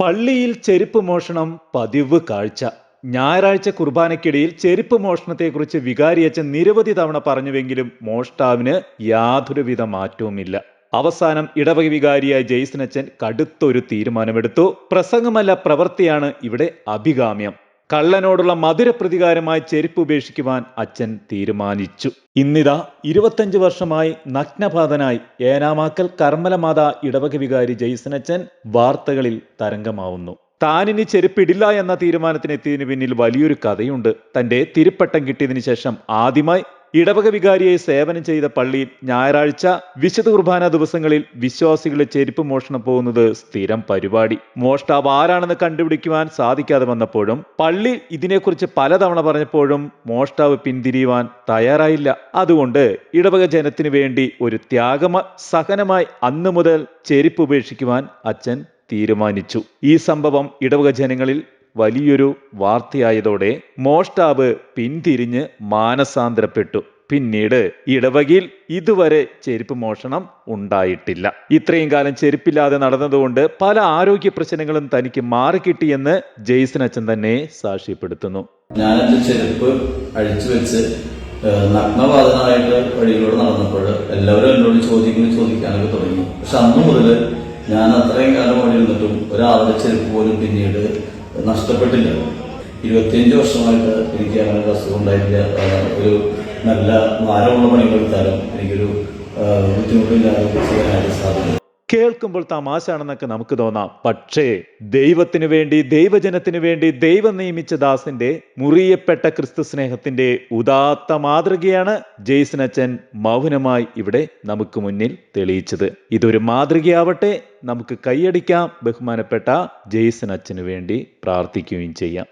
പള്ളിയിൽ ചെരുപ്പ് മോഷണം പതിവ് കാഴ്ച. ഞായറാഴ്ച കുർബാനയ്ക്കിടയിൽ ചെരുപ്പ് മോഷണത്തെക്കുറിച്ച് വികാരിയച്ഛൻ നിരവധി തവണ പറഞ്ഞുവെങ്കിലും മോഷ്ടാവിന് യാതൊരുവിധ മാറ്റവുമില്ല. അവസാനം ഇടവക വികാരിയായ ജെയ്സനച്ചൻ കടുത്തൊരു തീരുമാനമെടുത്തു. പ്രസംഗമല്ല പ്രവൃത്തിയാണ് ഇവിടെ അഭികാമ്യം. കള്ളനോടുള്ള മധുര പ്രതികാരമായി ചെരുപ്പ് ഉപേക്ഷിക്കുവാൻ അച്ഛൻ തീരുമാനിച്ചു. ഇന്നിതാ ഇരുപത്തഞ്ച് വർഷമായി നഗ്നപാതനായി ഏനാമാക്കൽ കർമ്മലമാത ഇടവക വികാരി ജയ്സനച്ഛൻ വാർത്തകളിൽ തരംഗമാവുന്നു. താനിനി ചെരുപ്പിടില്ല എന്ന തീരുമാനത്തിനെത്തിയതിനു പിന്നിൽ വലിയൊരു കഥയുണ്ട്. തന്റെ തിരുപ്പട്ടം കിട്ടിയതിനു ശേഷം ആദ്യമായി ഇടവക വികാരിയെ സേവനം ചെയ്ത പള്ളി ഞായറാഴ്ച വിശുദ്ധ കുർബാന ദിവസങ്ങളിൽ വിശ്വാസികളെ ചെരുപ്പ് മോഷണം പോകുന്നത് സ്ഥിരം പരിപാടി. മോഷ്ടാവ് ആരാണെന്ന് കണ്ടുപിടിക്കുവാൻ സാധിക്കാതെ വന്നപ്പോഴും പള്ളി ഇതിനെക്കുറിച്ച് പലതവണ പറഞ്ഞപ്പോഴും മോഷ്ടാവ് പിന്തിരിയുവാൻ തയ്യാറായില്ല. അതുകൊണ്ട് ഇടവക ജനത്തിനു വേണ്ടി ഒരു ത്യാഗമ സഹനമായി അന്നു മുതൽ ചെരുപ്പ് ഉപേക്ഷിക്കുവാൻ അച്ഛൻ തീരുമാനിച്ചു. ഈ സംഭവം ഇടവക ജനങ്ങളിൽ വലിയൊരു വാർത്തയായതോടെ മോഷ്ടാവ് പിന്തിരിഞ്ഞ് മാനസാന്തരപ്പെട്ടു. പിന്നീട് ഇടവകയിൽ ഇതുവരെ ചെരുപ്പ് മോഷണം ഉണ്ടായിട്ടില്ല. ഇത്രയും കാലം ചെരുപ്പില്ലാതെ നടന്നതുകൊണ്ട് പല ആരോഗ്യ പ്രശ്നങ്ങളും തനിക്ക് മാറിക്കിട്ടിയെന്ന് ജെയ്സൺ അച്ഛൻ തന്നെ സാക്ഷ്യപ്പെടുത്തുന്നു. ഞാൻ ചെരുപ്പ് അഴിച്ചു വെച്ച് നഗ്നവാദനായിട്ട് വഴിയിലൂടെ നടന്നപ്പോൾ എല്ലാവരും എന്നോട് ചോദ്യങ്ങൾ ചോദിക്കാനൊക്കെ തുടങ്ങി. പക്ഷെ അന്ന് മുതൽ ഞാൻ അത്രയും കാലം വഴി നിന്നിട്ടും ഒരാളുടെ ചെരുപ്പ് പോലും പിന്നീട് നഷ്ടപ്പെട്ടില്ല. ഇരുപത്തിയഞ്ച് വർഷമായിട്ട് എനിക്ക് അങ്ങനെ ഒരു അസുഖം ഉണ്ടായില്ല ഒരു നല്ല ഭാരമുള്ള പണികൾ എടുത്താലും എനിക്കൊരു ബുദ്ധിമുട്ടില്ലാതെ ചെയ്യാനായിട്ട് സാധിക്കും കേൾക്കുമ്പോൾ തമാശാണെന്നൊക്കെ നമുക്ക് തോന്നാം. പക്ഷേ ദൈവത്തിനു വേണ്ടി ദൈവജനത്തിനു വേണ്ടി ദൈവം നിയമിച്ച ദാസിന്റെ മുറിയപ്പെട്ട ക്രിസ്തു സ്നേഹത്തിന്റെ ഉദാത്ത മാതൃകയാണ് ജെയ്സൻ അച്ഛൻ മൗനമായി ഇവിടെ നമുക്ക് മുന്നിൽ തെളിയിച്ചത്. ഇതൊരു മാതൃകയാവട്ടെ നമുക്ക് കൈയടിക്കാം. ബഹുമാനപ്പെട്ട ജെയ്സൻ അച്ഛനു വേണ്ടി പ്രാർത്ഥിക്കുകയും ചെയ്യാം.